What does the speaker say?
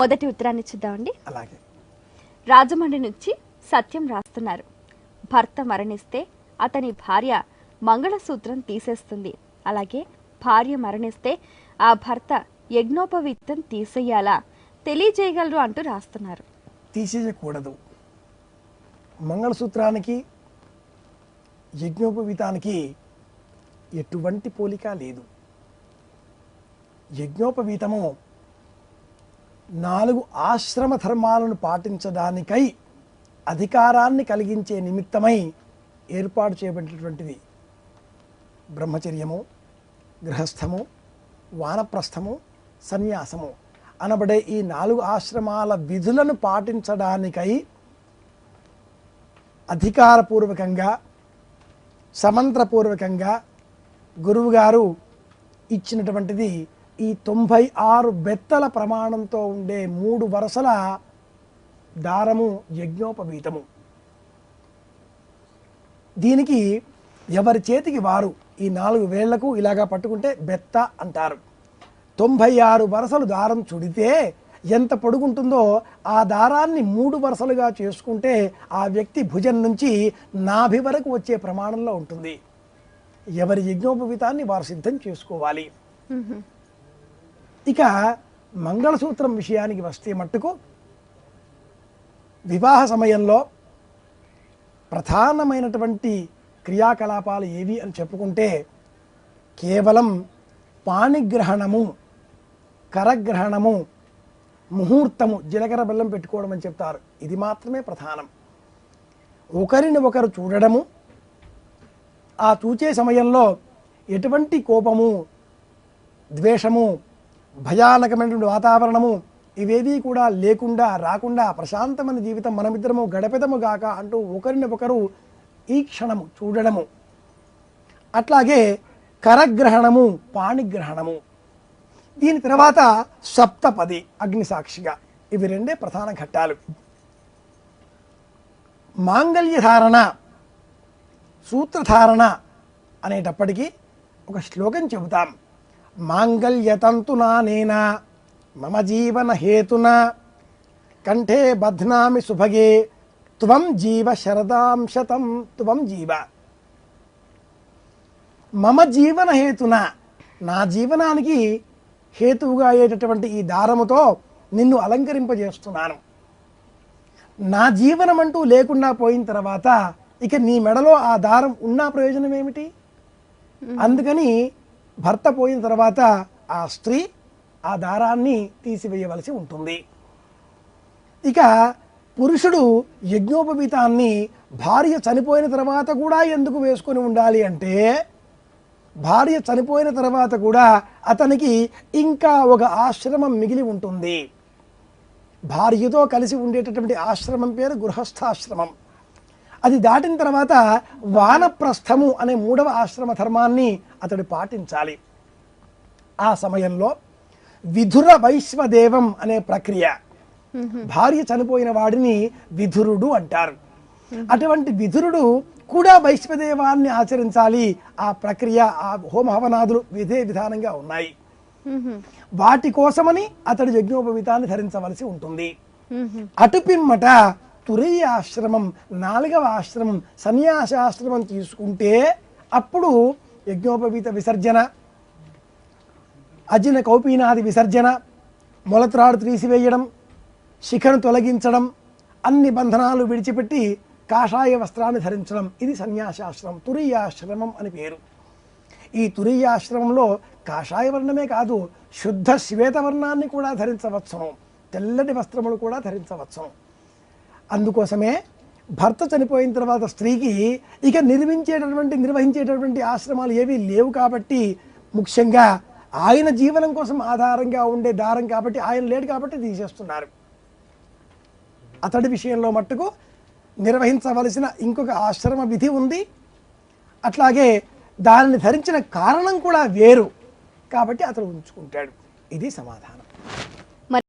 మొదటి ఉత్తరాన్ని చూద్దామండి. అలాగే. రాజమండ్రి నుంచి సత్యం రాస్తున్నారు. భర్త మరణిస్తే అతని భార్య మంగళసూత్రం తీసేస్తుంది. అలాగే భార్య మరణిస్తే ఆ భర్త యజ్ఞోపవీతం తీసేయాలా తెలియజేయగలరు అంటూ రాస్తున్నారు. తీసేయకూడదు. మంగళసూత్రానికి యజ్ఞోపవీతానికి ఎటువంటి పోలిక లేదు. యజ్ఞోపవీతము నాలుగు ఆశ్రమ ధర్మాలను పాటించడానికై అధికారాన్ని కలిగించే నిమిత్తమై ఏర్పాటు చేయబడినటువంటిది. బ్రహ్మచర్యము గృహస్థము వానప్రస్థము సన్యాసము. అనబడే ఈ నాలుగు ఆశ్రమాల విధులను పాటించడానికై అధికారపూర్వకంగా సమంత్రపూర్వకంగా గురువుగారు ఇచ్చినటువంటిది ఈ తొంభై ఆరు బెత్తల ప్రమాణంతో ఉండే మూడు వరుసల దారము యజ్ఞోపవీతము. దీనికి ఎవరి చేతికి వారు ఈ నాలుగు వేళ్ళకు ఇలాగా పట్టుకుంటే బెత్త అంటారు. తొంభై ఆరు వరుసలు దారం చుడితే ఎంత పొడుగుంటుందో ఆ దారాన్ని మూడు వరుసలుగా చేసుకుంటే ఆ వ్యక్తి భుజం నుంచి నాభి వరకు వచ్చే ప్రమాణంలో ఉంటుంది. ఎవరి యజ్ఞోపవీతాన్ని వారు సిద్ధం చేసుకోవాలి. ఇక మంగళసూత్రం విషయానికి వస్తే మట్టుకు వివాహ సమయంలో ప్రధానమైనటువంటి క్రియాకలాపాలు ఏవి అని చెప్పుకుంటే కేవలం పాణిగ్రహణము కరగ్రహణము ముహూర్తము జీలకర్ర బెల్లం పెట్టుకోవడం అని చెప్తారు. ఇది మాత్రమే ప్రధానం. ఒకరిని ఒకరు చూడడము ఆ చూచే సమయంలో ఎటువంటి కోపము ద్వేషము భయానకమైనటువంటి వాతావరణము ఇవేవీ కూడా లేకుండా రాకుండా ప్రశాంతమైన జీవితం మనమిద్దరము గడపెదము గాక అంటూ ఒకరిని ఒకరు ఈ క్షణము చూడడము. అట్లాగే కరగ్రహణము పాణిగ్రహణము. దీని తర్వాత సప్తపది అగ్నిసాక్షిగా. ఇవి రెండే ప్రధాన ఘట్టాలు. మాంగళ్యధారణ సూత్రధారణ అనేటప్పటికీ ఒక శ్లోకం చెబుతాం. మాంగళ్యతంతునా నేనా? మమ జీవన హేతున? కంఠే బధ్నామి సుభగే త్వం జీవ శరదాం శతం త్వం జీవ. మమ జీవన హేతున? నా జీవనానికి హేతువుగా అయ్యేటటువంటి ఈ దారముతో నిన్ను అలంకరింపజేస్తున్నాను. నా జీవనం అంటూ లేకుండా పోయిన తర్వాత ఇక నీ మెడలో ఆ దారం ఉన్న ప్రయోజనం ఏమిటి అందుకని భర్త పోయిన తర్వాత ఆ స్త్రీ ఆ దారాన్ని తీసివేయవలసి ఉంటుంది. ఇక పురుషుడు యజ్ఞోపవీతాన్ని భార్య చనిపోయిన తర్వాత కూడా ఎందుకు వేసుకొని ఉండాలి అంటే భార్య చనిపోయిన తర్వాత కూడా అతనికి ఇంకా ఒక ఆశ్రమం మిగిలి ఉంటుంది. భార్యతో కలిసి ఉండేటటువంటి ఆశ్రమం పేరు గృహస్థాశ్రమం. అది దాటిన తర్వాత వానప్రస్థము అనే మూడవ ఆశ్రమ ధర్మాన్ని అతడు పాటించాలి. ఆ సమయంలో విధుర వైశ్వదేవం అనే ప్రక్రియ. భార్య చనిపోయిన వాడిని విధురుడు అంటారు. అటువంటి విధురుడు కూడా వైశ్వదేవాన్ని ఆచరించాలి. ఆ ప్రక్రియ ఆ హోమ హవనాదులు విధే విధానంగా ఉన్నాయి. వాటి కోసమని అతడు యజ్ఞోపవీతాన్ని ధరించవలసి ఉంటుంది. అటుపిమ్మట తురీయ ఆశ్రమం నాలుగవ ఆశ్రమం సన్యాసాశ్రమం తీసుకుంటే అప్పుడు యజ్ఞోపవీత విసర్జన అజిన కౌపీనాది విసర్జన మొలత్రాడు తీసివేయడం శిఖను తొలగించడం అన్ని బంధనాలు విడిచిపెట్టి కాషాయ వస్త్రాన్ని ధరించడం. ఇది సన్యాసాశ్రమం తురీయాశ్రమం అని పేరు. ఈ తురీయాశ్రమంలో కాషాయ వర్ణమే కాదు శుద్ధ శ్వేతవర్ణాన్ని కూడా ధరించవచ్చును. తెల్లటి వస్త్రములు కూడా ధరించవచ్చును. అందుకోసమే భర్త చనిపోయిన తర్వాత స్త్రీకి ఇక నిర్మించేటటువంటి నిర్వహించేటటువంటి ఆశ్రమాలు ఏవీ లేవు కాబట్టి ముఖ్యంగా ఆయన జీవనం కోసం ఆధారంగా ఉండే దారం కాబట్టి ఆయన లేడు కాబట్టి తీసేస్తున్నారు. అతడి విషయంలో మట్టుకు నిర్వహించవలసిన ఇంకొక ఆశ్రమ విధి ఉంది. అట్లాగే దానిని ధరించిన కారణం కూడా వేరు కాబట్టి అతడు ఉంచుకుంటాడు. ఇది సమాధానం.